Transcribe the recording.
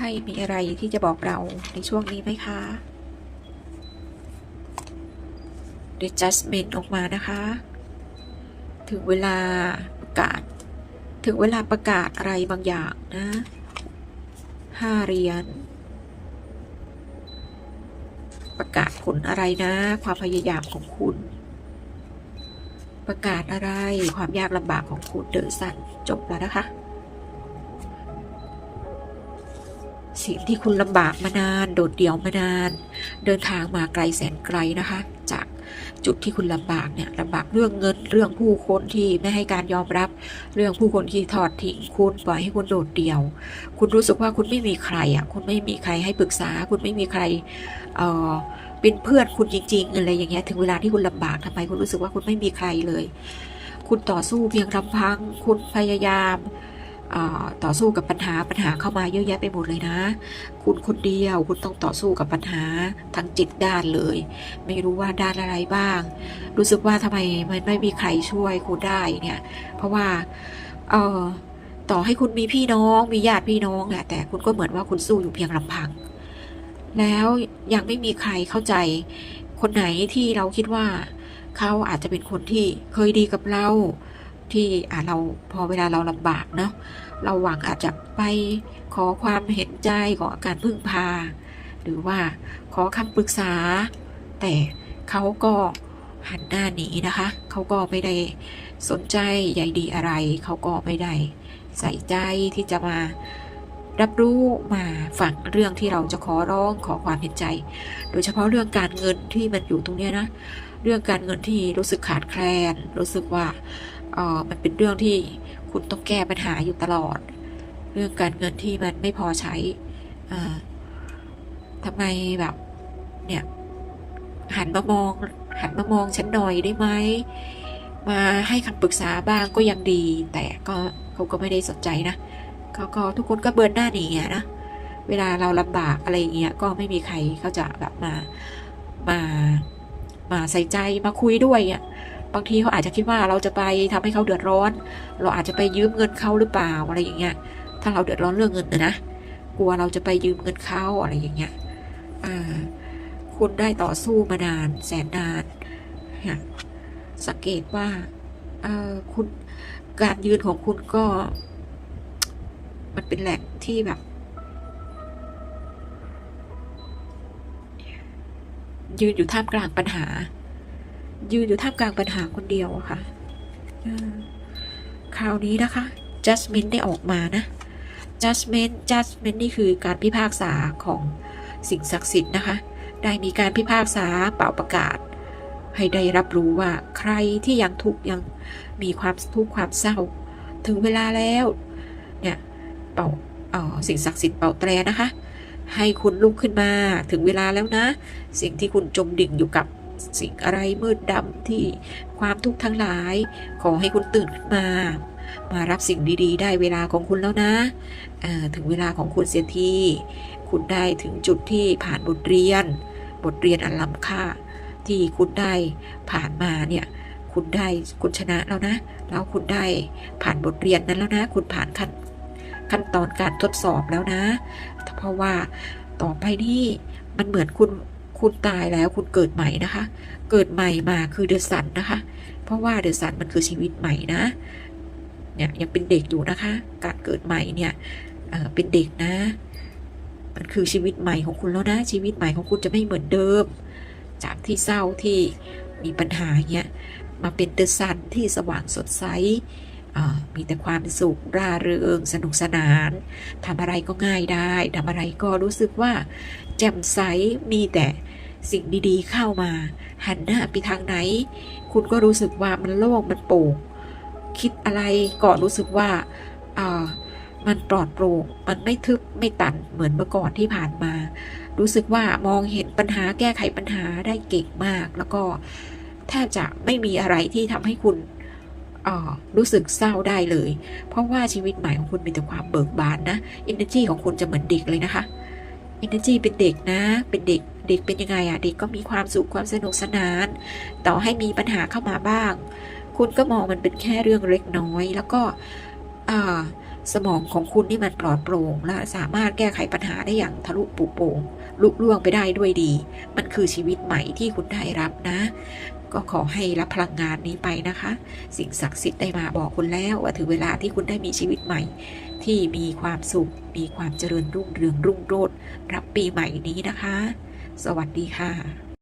พ่มีอะไรที่จะบอกเราในช่วงนี้ไหมคะ The Judgment ออกมานะคะ ถึงเวลาประกาศ ถึงเวลาประกาศอะไรบางอย่างนะห้าเหรียญประกาศผลอะไรนะ ความพยายามของคุณ ประกาศอะไรความยากลำบากของคุณเดินสันจบแล้วนะคะ สิ่งที่คุณลำบากมานาน โดดเดี่ยวมานาน เดินทางมาไกลแสนไกลนะคะ จากจุดที่คุณลำบากเนี่ยลำบากเรื่องเงินเรื่องผู้คนที่ไม่ให้การยอมรับ เรื่องผู้คนที่ทอดทิ้งคุณปล่อยให้คุณโดดเดี่ยว คุณรู้สึกว่าคุณไม่มีใครอะคุณไม่มีใครให้ปรึกษา คุณไม่มีใครเอ่อเป็นเพื่อนคุณจริง ๆ อะไรอย่างเงี้ยถึงเวลาที่คุณลำบากทำไมคุณรู้สึกว่าคุณไม่มีใครเลย คุณต่อสู้เพียงลำพัง คุณพยายาม ต่อสู้กับปัญหาปัญหาเข้ามาเยอะแยะไปหมดเลยนะ คุณคนเดียวคุณต้องต่อสู้กับปัญหาทั้งจิตด้านเลย ไม่รู้ว่าด้านอะไรบ้าง รู้สึกว่าทำไมมันไม่มีใครช่วยคุณได้เนี่ย เพราะว่าเออต่อให้คุณมีพี่น้องมีญาติพี่น้องแหละแต่คุณก็เหมือนว่าคุณสู้อยู่เพียงลำพัง แล้วยังไม่มีใครเข้าใจ คนไหนที่เราคิดว่า เขาอาจจะเป็นคนที่เคยดีกับเรา ที่อ่าเราพอเวลาเราลำบากเนาะเราหวังอาจจะไปขอความเห็นใจขอการพึ่งพา หรือว่าขอคำปรึกษา แต่เขาก็หันหน้าหนีนะคะ เขาก็ไม่ได้สนใจใยดีอะไร เขาก็ไม่ได้ใส่ใจที่จะมารับรู้มาฟังเรื่องที่เราจะขอร้องขอความเห็นใจ โดยเฉพาะเรื่องการเงินที่มันอยู่ตรงนี้นะ เรื่องการเงินที่รู้สึกขาดแคลน รู้สึกว่า เออมันเป็นเรื่องที่คุณต้องแก้ปัญหาอยู่ตลอด เรื่องการเงินที่มันไม่พอใช้อ่าทำไมแบบเนี่ยหันมามอง หันมามองฉันหน่อยได้ไหมมาให้คำปรึกษาบ้างก็ยังดี แต่ก็เขาก็ไม่ได้สนใจนะเขาก็ทุกคนก็เบิร์นหน้าหนีนะ เวลาเราลำบากอะไรเงี้ยก็ไม่มีใครเขาจะแบบมามามาใส่ใจมาคุยด้วยอะ บางทีเขาอาจจะคิดว่าเราจะไปทำให้เขาเดือดร้อน เราอาจจะไปยืมเงินเขาหรือเปล่าอะไรอย่างเงี้ย ถ้าเราเดือดร้อนเรื่องเงินนะกลัวเราจะไปยืมเงินเขาอะไรอย่างเงี้ยคุณได้ต่อสู้มานานแสนนานฮะสังเกตว่าคุณการยืนของคุณก็ มันเป็นแหล่งที่แบบ ยืนอยู่ท่ามกลางปัญหา ยืนอยู่ท่ามกลางปัญหาคนเดียวอะค่ะคราวนี้นะคะ judgment ได้ออกมานะ judgment judgment นี่คือการพิพากษาของสิ่งศักดิ์สิทธิ์นะคะ ได้มีการพิพากษาเป่าประกาศ ให้ได้รับรู้ว่าใครที่ยังทุกข์ยังมีความทุกข์ความเศร้า ถึงเวลาแล้วเนี่ยเป่าออสิ่งศักดิ์สิทธิ์เป่าแตรนะคะ ให้คุณลุกขึ้นมาถึงเวลาแล้วนะ สิ่งที่คุณจมดิ่งอยู่กับ สิ่งอะไรมืดดำที่ความทุกข์ทั้งหลาย ขอให้คุณตื่นขึ้นมา มารับสิ่งดีๆ ได้เวลาของคุณแล้วนะ ถึงเวลาของคุณเสียทีคุณได้ถึงจุดที่ผ่านบทเรียน บทเรียนอันล้ำค่า ที่คุณได้ผ่านมาเนี่ยคุณได้คุณชนะแล้วนะ แล้วคุณได้ผ่านบทเรียนนั้นแล้วนะ คุณผ่านขั้นขั้นตอนการทดสอบแล้วนะ เพราะว่าต่อไปนี่มันเหมือนคุณ คุณตายแล้วคุณเกิดใหม่นะคะ เกิดใหม่มาคือเดอะสันนะคะ เพราะว่าเดอะสันมันคือชีวิตใหม่นะเนี่ยยังเป็นเด็กอยู่นะคะ การเกิดใหม่เนี่ยเเป็นเด็กนะ มันคือชีวิตใหม่ของคุณแล้วนะ ชีวิตใหม่ของคุณจะไม่เหมือนเดิม จากที่เศร้าที่มีปัญหาเนี่ยมาเป็นเดอะซันที่สว่างสดใสมีแต่ความสุขร่าเริง สนุกสนานทำอะไรก็ง่ายได้ทำอะไรก็รู้สึกว่าแจ่มใสมีแต่ สิ่งดีๆเข้ามา หันหน้าไปทางไหน คุณก็รู้สึกว่ามันโล่งมันโปร่งคิดอะไรก็รู้สึกว่าอ่ามันปลอดโปร่ง มันไม่ทึบไม่ตันเหมือนเมื่อก่อนที่ผ่านมา รู้สึกว่ามองเห็นปัญหาแก้ไขปัญหาได้เก่งมาก แล้วก็แทบจะไม่มีอะไรที่ทำให้คุณรู้สึกเศร้าได้เลย เพราะว่าชีวิตใหม่ของคุณมีแต่ความเบิกบานนะ energy ของคุณจะเหมือนเด็กเลยนะคะ energy เป็นเด็กนะเป็นเด็กเด็กเป็นยังไงอะเด็กก็มีความสุขความสนุกสนาน ต่อให้มีปัญหาเข้ามาบ้าง คุณก็มองมันเป็นแค่เรื่องเล็กน้อย แล้วก็อ่าสมองของคุณนี่มันปลอดโปร่งและสามารถแก้ไขปัญหาได้อย่างทะลุปุโปร่งลุล่วงไปได้ด้วยดี มันคือชีวิตใหม่ที่คุณได้รับนะ ก็ขอให้รับพลังงานนี้ไปนะคะ สิ่งศักดิ์สิทธิ์ได้มาบอกคุณแล้วว่าถึงเวลาที่คุณได้มีชีวิตใหม่ ที่มีความสุข มีความเจริญรุ่งเรืองรุ่งโรจน์รับปีใหม่นี้นะคะ สวัสดีค่ะ